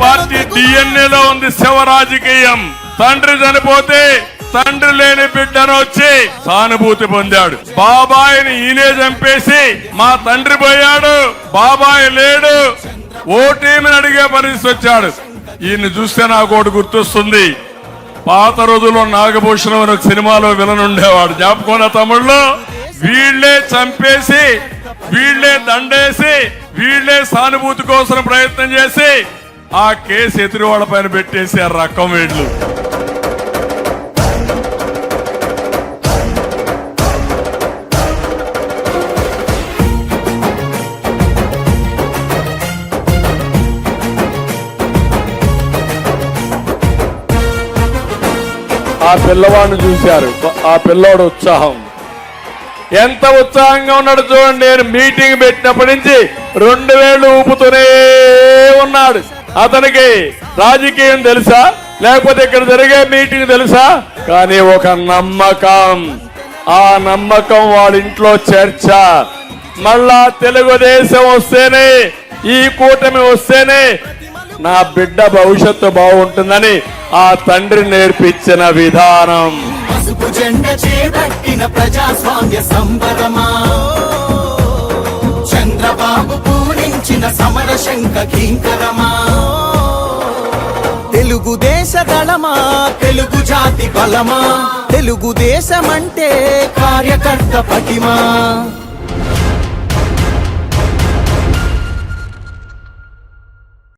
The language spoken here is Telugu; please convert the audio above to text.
పార్టీ డిఎన్ఏలో ఉంది శివ రాజకీయం తండ్రి చనిపోతే తండ్రి లేని బిడ్డను వచ్చి సానుభూతి పొందాడు. బాబాయిని ఈయనే చంపేసి మా తండ్రి పోయాడు. బాబాయ్ లేడు. ఓటీమని అడిగే పరిస్థితి వచ్చాడు. ఈయన్ని చూస్తే నాకు ఒకటి గుర్తొస్తుంది. పాత రోజుల్లో నాగభూషణం అనే ఒక సినిమాలో విలన్ ఉండేవాడు. జ్ఞాపకం తమ్ముళ్ళు? వీళ్ళే చంపేసి వీళ్ళే దండేసి వీళ్ళే సానుభూతి కోసం ప్రయత్నం చేసి ఆ కేసు ఎదురు వాళ్ళ పైన పెట్టేసి ఆ రకం వీళ్ళు. ఆ పిల్లవాడిని చూశారు. ఆ పిల్లోడు ఉత్సాహం. ఎంత ఉత్సాహంగా ఉన్నాడు చూడండి. నేను మీటింగ్ పెట్టినప్పటి నుంచి రెండు వేలు ఊపుతూనే ఉన్నాడు. అతనికి రాజకీయం తెలుసా? లేకపోతే ఇక్కడ జరిగే మీటింగ్ తెలుసా? కానీ ఒక నమ్మకం. ఆ నమ్మకం వాళ్ళ ఇంట్లో చర్చ. మళ్ళా తెలుగుదేశం వస్తేనే ఈ కూటమి వస్తేనే నా బిడ్డ భవిష్యత్తు బాగుంటుందని ఆ తండ్రి నేర్పించిన విధానం. పసుపు జెండ చేపట్టిన ప్రజాస్వామ్య సంబరమా? పూరించిన సమర శంఖ కింకరమా? తెలుగుదేశ దళమా? తెలుగు జాతి బలమా? తెలుగుదేశమంటే కార్యకర్త పటిమా?